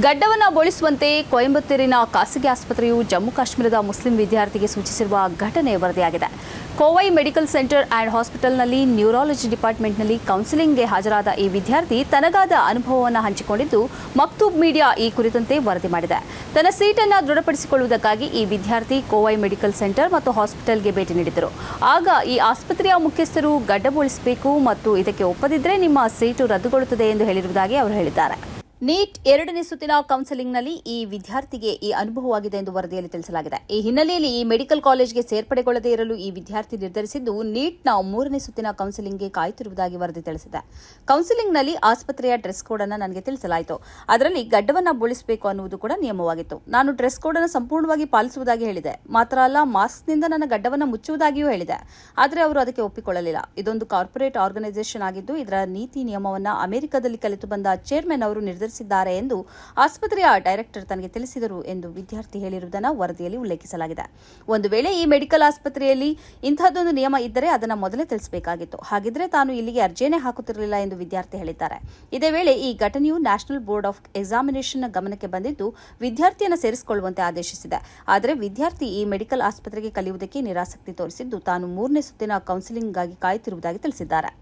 ಗಡ್ಡವನ್ನ ಬೋಳಿಸುವಂತೆ ಕೊಯಂಬತ್ತೂರಿನ ಖಾಸಗಿ ಆಸ್ಪತ್ರೆಯು ಜಮ್ಮು ಕಾಶ್ಮೀರದ ಮುಸ್ಲಿಂ ವಿದ್ಯಾರ್ಥಿಗೆ ಸೂಚಿಸಿರುವ ಘಟನೆ ವರದಿಯಾಗಿದೆ. ಕೋವೈ ಮೆಡಿಕಲ್ ಸೆಂಟರ್ ಆ್ಯಂಡ್ ಹಾಸ್ಪಿಟಲ್ನಲ್ಲಿ ನ್ಯೂರಾಲಜಿ ಡಿಪಾರ್ಟ್ಮೆಂಟ್ನಲ್ಲಿ ಕೌನ್ಸಿಲಿಂಗ್ಗೆ ಹಾಜರಾದ ಈ ವಿದ್ಯಾರ್ಥಿ ತನಗಾದ ಅನುಭವವನ್ನು ಹಂಚಿಕೊಂಡಿದ್ದು, ಮಕ್ತೂಬ್ ಮೀಡಿಯಾ ಈ ಕುರಿತಂತೆ ವರದಿ ಮಾಡಿದೆ. ತನ್ನ ಸೀಟನ್ನು ದೃಢಪಡಿಸಿಕೊಳ್ಳುವುದಕ್ಕಾಗಿ ಈ ವಿದ್ಯಾರ್ಥಿ ಕೋವೈ ಮೆಡಿಕಲ್ ಸೆಂಟರ್ ಮತ್ತು ಹಾಸ್ಪಿಟಲ್ಗೆ ಭೇಟಿ ನೀಡಿದರು ಆಗ ಈ ಆಸ್ಪತ್ರೆಯ ಮುಖ್ಯಸ್ಥರು ಗಡ್ಡಬೋಳಿಸಬೇಕು ಮತ್ತು ಇದಕ್ಕೆ ಒಪ್ಪದಿದ್ದರೆ ನಿಮ್ಮ ಸೀಟು ರದ್ದುಗೊಳ್ಳುತ್ತದೆ ಎಂದು ಹೇಳಿರುವುದಾಗಿ ಅವರು ಹೇಳಿದ್ದಾರೆ. ನೀಟ್ ಎರಡನೇ ಸುತ್ತಿನ ಕೌನ್ಸೆಲಿಂಗ್ನಲ್ಲಿ ಈ ವಿದ್ಯಾರ್ಥಿಗೆ ಈ ಅನುಭವವಾಗಿದೆ ಎಂದು ವರದಿಯಲ್ಲಿ ತಿಳಿಸಲಾಗಿದೆ. ಈ ಹಿನ್ನೆಲೆಯಲ್ಲಿ ಈ ಮೆಡಿಕಲ್ ಕಾಲೇಜ್ಗೆ ಸೇರ್ಪಡೆಗೊಳ್ಳದೇ ಇರಲು ಈ ವಿದ್ಯಾರ್ಥಿ ನಿರ್ಧರಿಸಿದ್ದು, ನೀಟ್ನ ಮೂರನೇ ಸುತ್ತಿನ ಕೌನ್ಸೆಲಿಂಗ್ಗೆ ಕಾಯುತ್ತಿರುವುದಾಗಿ ವರದಿ ತಿಳಿಸಿದೆ. ಕೌನ್ಸೆಲಿಂಗ್ನಲ್ಲಿ ಆಸ್ಪತ್ರೆಯ ಡ್ರೆಸ್ ಕೋಡ್ ಅನ್ನು ನನಗೆ ತಿಳಿಸಲಾಯಿತು. ಅದರಲ್ಲಿ ಗಡ್ಡವನ್ನ ಬೋಳಿಸಬೇಕು ಅನ್ನುವುದು ಕೂಡ ನಿಯಮವಾಗಿತ್ತು. ನಾನು ಡ್ರೆಸ್ ಕೋಡ್ ಅನ್ನು ಸಂಪೂರ್ಣವಾಗಿ ಪಾಲಿಸುವುದಾಗಿ ಹೇಳಿದೆ. ಮಾತ್ರ ಅಲ್ಲ, ಮಾಸ್ಕ್ನಿಂದ ನನ್ನ ಗಡ್ಡವನ್ನು ಮುಚ್ಚುವುದಾಗಿಯೂ ಹೇಳಿದೆ. ಆದರೆ ಅವರು ಅದಕ್ಕೆ ಒಪ್ಪಿಕೊಳ್ಳಲಿಲ್ಲ. ಇದೊಂದು ಕಾರ್ಪೊರೇಟ್ ಆರ್ಗನೈಸೇಷನ್ ಆಗಿದ್ದು, ಇದರ ನೀತಿ ನಿಯಮವನ್ನು ಅಮೆರಿಕದಲ್ಲಿ ಕಲಿತು ಬಂದ ಚೇರ್ಮನ್ ಅವರು ನಿರ್ಧರಿಸಿದ್ದಾರೆ. ಎಂದು ಆಸ್ಪತ್ರೆಯ ಡೈರೆಕ್ಟರ್ ತನಗೆ ತಿಳಿಸಿದರು ಎಂದು ವಿದ್ಯಾರ್ಥಿ ಹೇಳಿರುವುದನ್ನು ವರದಿಯಲ್ಲಿ ಉಲ್ಲೇಖಿಸಲಾಗಿದೆ. ಒಂದು ವೇಳೆ ಈ ಮೆಡಿಕಲ್ ಆಸ್ಪತ್ರೆಯಲ್ಲಿ ಇಂತಹದ್ದೊಂದು ನಿಯಮ ಇದ್ದರೆ ಅದನ್ನು ಮೊದಲೇ ತಿಳಿಸಬೇಕಾಗಿತ್ತು. ಹಾಗಿದ್ರೆ ತಾನು ಇಲ್ಲಿಗೆ ಅರ್ಜಿಯನ್ನೇ ಹಾಕುತ್ತಿರಲಿಲ್ಲ ಎಂದು ವಿದ್ಯಾರ್ಥಿ ಹೇಳಿದ್ದಾರೆ. ಇದೇ ವೇಳೆ ಈ ಘಟನೆಯು ನ್ಯಾಷನಲ್ ಬೋರ್ಡ್ ಆಫ್ ಎಕ್ಸಾಮಿನೇಷನ್ ಗಮನಕ್ಕೆ ಬಂದಿದ್ದು ವಿದ್ಯಾರ್ಥಿಯನ್ನು ಸೇರಿಸಿಕೊಳ್ಳುವಂತೆ ಆದೇಶಿಸಿದೆ. ಆದರೆ ವಿದ್ಯಾರ್ಥಿ ಈ ಮೆಡಿಕಲ್ ಆಸ್ಪತ್ರೆಗೆ ಕಲಿಯುವುದಕ್ಕೆ ನಿರಾಸಕ್ತಿ ತೋರಿಸಿದ್ದು ತಾನು ಮೂರನೇ ಸುತ್ತಿನ ಕೌನ್ಸಿಲಿಂಗ್ಗಾಗಿ ಕಾಯುತ್ತಿರುವುದಾಗಿ ತಿಳಿಸಿದ್ದಾರೆ.